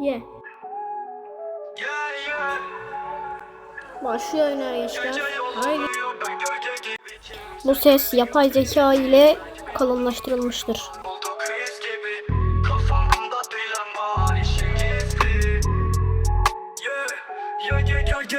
Ye. Başlıyor oyun arkadaşlar. Haydi. Bu ses yapay zeka ile kalınlaştırılmıştır.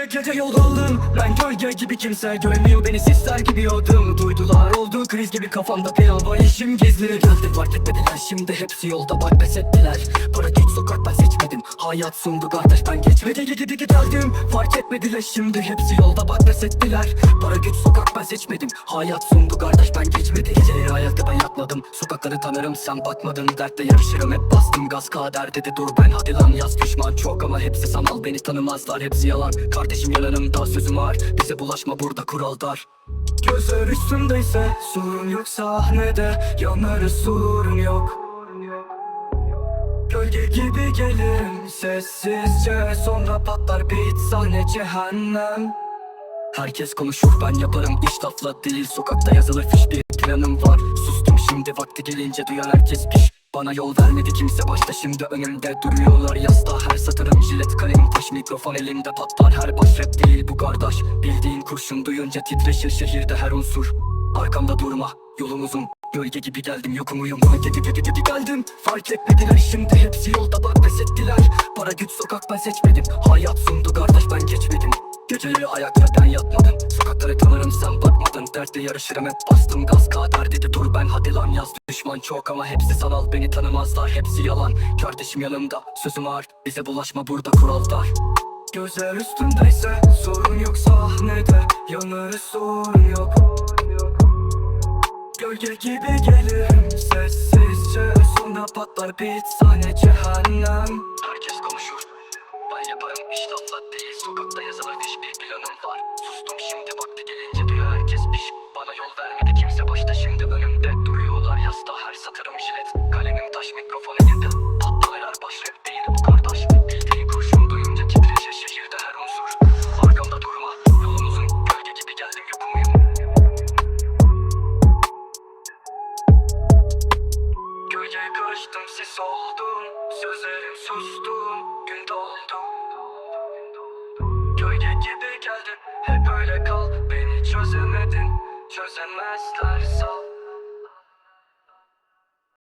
Gece yol aldım Ben gölge gibi kimse göremiyor beni sisler gibi yordum Duydular oldu kriz gibi kafamda plan var işim gizli Geldi fark etmediler şimdi hepsi yolda bak pes ettiler Para geç sokak ben seçmedim Hayat sundu kardeş ben geçmedi gidi geldim. Fark etmediler şimdi hepsi yolda bak pes ettiler. Para güç sokak ben seçmedim. Hayat sundu kardeş ben geçmedi. Geceleri ayakta ben yatmadım. Sokakları tanırım sen bakmadın. Dertte yarışırım hep bastım gaz kader dedi. Dur ben Hadi lan yaz düşman çok ama hepsi sanal. Beni tanımazlar hepsi yalan. Kardeşim yanarımda sözüm var. Bize bulaşma burada kural dar. Gözler üstümdeyse sorun yok sahnede. Yanarız sorun yok Gölge gibi gelirim sessizce. Sonra patlar beat sahne cehennem. Herkes konuşur ben yaparım iş. Lafla değil Sokakta yazılır fiş bir planım var. Sustum şimdi vakti gelince duyan herkes piş. Bana yol vermedi kimse başta şimdi önümde duruyorlar. Yasta her satırım jilet kalem taş. Mikrofon elimde patlar Her baş rap değil bu kardeş. Bildiğin kurşun duyunca titreşir şehirde her unsur Arkamda durma yolum uzun. Gölge gibi geldim yokum uyum Gölge gibi gibi gibi geldim. Fark etmediler şimdi hepsi yolda bak pes ettiler. Para güç sokak ben seçmedim. Hayat sundu kardeş ben geçmedim. Geceleri ayakta ben yatmadım. Sokakları tanırım sen bakmadın. Dertte yarışırım hep bastım gaz kader dedi. Dur ben hadi lan yaz. Düşman çok ama hepsi sanal Beni tanımazlar. Hepsi yalan. Kardeşim yanımda sözüm ağır. Bize bulaşma burada kural dar Gözler üstündeyse sorun yok sahnede Yanarız sorun yok. Gölge gibi gelirim sessizce Sonra patlar beat sahne cehennem. Herkes konuşur. Ben yaparım iş lafla değil. Sokakta yazılır fiş sis oldum Sözlerim sustum gün doldu. Gölge gibi geldin hep öyle kal. Beni çözemedin çözemezler sal